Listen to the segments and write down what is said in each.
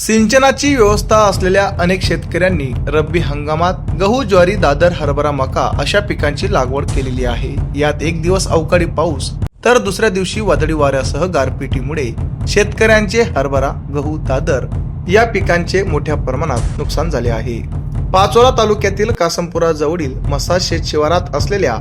सिंचनाची व्यवस्था असलेल्या अनेक शेतकऱ्यांनी रब्बी हंगामात गहू ज्वारी दादर हरभरा मका अशा पिकांची लागवड केलेली आहे. यात एक दिवस अवकाळी पाऊस तर दुसऱ्या दिवशी वादळी वाऱ्यासह गारपिटीमुळे शेतकऱ्यांचे हरभरा गहू दादर या पिकांचे मोठ्या प्रमाणात नुकसान झाले आहे. पाचोरा तालुक्यातील कासमपुरा जवळील मसाज शेत शिवारात असलेल्या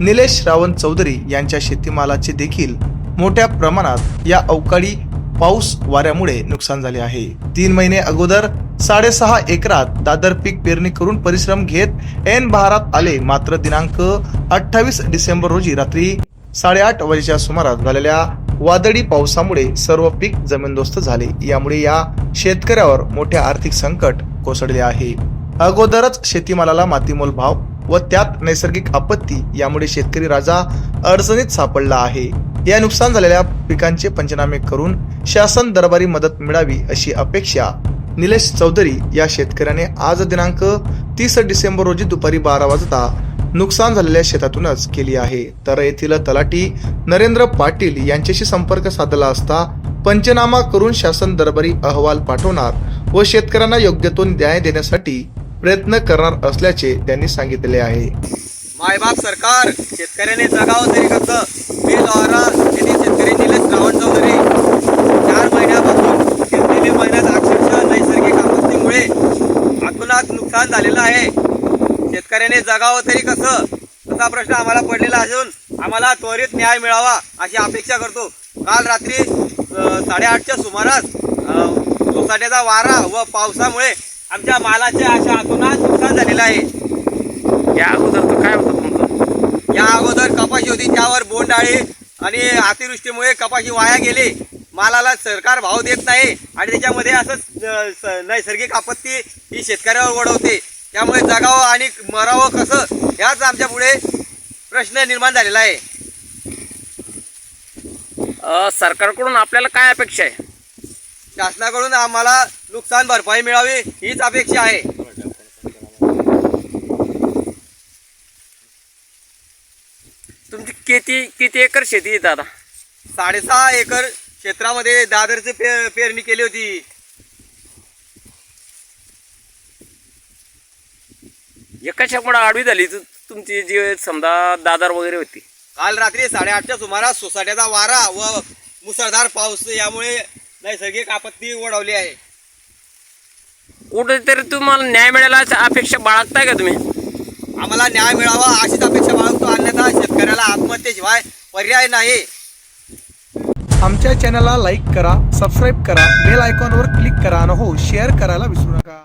निलेश श्रावण चौधरी यांच्या शेतीमालाचे देखील मोठ्या प्रमाणात या अवकाळी पाऊस वाऱ्यामुळे नुकसान झाले आहे. तीन महिने अगोदर साडेसहा एकरात दादर पीक पेरणी करून परिश्रम घेत ऐन बहारात आले मात्र दिनांक अठ्ठावीस डिसेंबर रोजी रात्री साडेआठ वाजेच्या सुमारास झालेल्या वादळी पावसामुळे सर्व पीक जमीनदोस्त झाले. यामुळे या शेतकऱ्यावर मोठे आर्थिक संकट कोसळले आहे. अगोदरच शेतीमालाला मातीमोल भाव व त्यात नैसर्गिक आपत्ती यामुळे शेतकरी राजा अडचणीत सापडला आहे. या नुकसान झालेल्या पिकांचे पंचनामे करून शासन दरबारी मदत मिळावी अशी अपेक्षा निलेश चौधरी या शेतकऱ्याने आज दिनांक तीस डिसेंबर रोजी दुपारी बारा वाजता नुकसान झालेल्या शेतातूनच केली आहे. तर येथील तलाठी नरेंद्र पाटील यांच्याशी संपर्क साधला असता पंचनामा करून शासन दरबारी अहवाल पाठवणार व शेतकऱ्यांना योग्य तो न्याय देण्यासाठी प्रयत्न करणार असल्याचे त्यांनी सांगितले आहे. मायबाप सरकार शेतकऱ्याने जगावं तरी कसं मी द्वारा शेती शेतकरी निलेश रावण चौधरी चार महिन्यापासून गेलेले महिन्यात अक्षरशः नैसर्गिक आपत्तीमुळे अतोनात नुकसान झालेलं आहे. शेतकऱ्याने जगावं तरी कसं? असा प्रश्न आम्हाला पडलेला असून आम्हाला त्वरित न्याय मिळावा अशी अपेक्षा करतो. काल रात्री साडेआठच्या सुमारास सोसाट्याचा वारा व पावसामुळे आमच्या मालाच्या अशा अतोनात नुकसान झालेलं आहे या अगोदर काय होतं तुमचं या अगोदर कपाशी होती त्यावर बोंडाळी आणि अतिवृष्टीमुळे कपाशी वाया गेली. मालाला सरकार भाव देत नाही आणि त्याच्यामध्ये असंच अं, स- नैसर्गिक आपत्ती ही शेतकऱ्यावर ओढवते. त्यामुळे जगावं आणि मरावं कसं ह्याच आमच्या पुढे प्रश्न निर्माण झालेला आहे. सरकारकडून आपल्याला काय अपेक्षा आहे? शासनाकडून आम्हाला नुकसान भरपाई मिळावी हीच अपेक्षा आहे. तुमची किती किती एकर शेती आहे दादा साडेसहा एकर क्षेत्रामध्ये दादरची पे पेरणी केली होती. एका शेकडा आडवी झाली. तु- तुमची जी समजा दादार वगैरे होती. काल रात्री साडेआठच्या सुमारास सोसाट्याचा वारा व मुसळधार पाऊस यामुळे नैसर्गिक आपत्ती ओढवली आहे. कुठेतरी तुम्हाला न्याय अशी अपेक्षा बाळगताय का तुम्ही? आम्हाला न्याय मिळावा अशीच अपेक्षा बाळगतो. शिवाय पर्याय नाही. आमच्या चॅनलला लाईक करा सबस्क्राईब करा बेल आयकॉनवर क्लिक करा आणि हो शेअर करायला विसरू नका.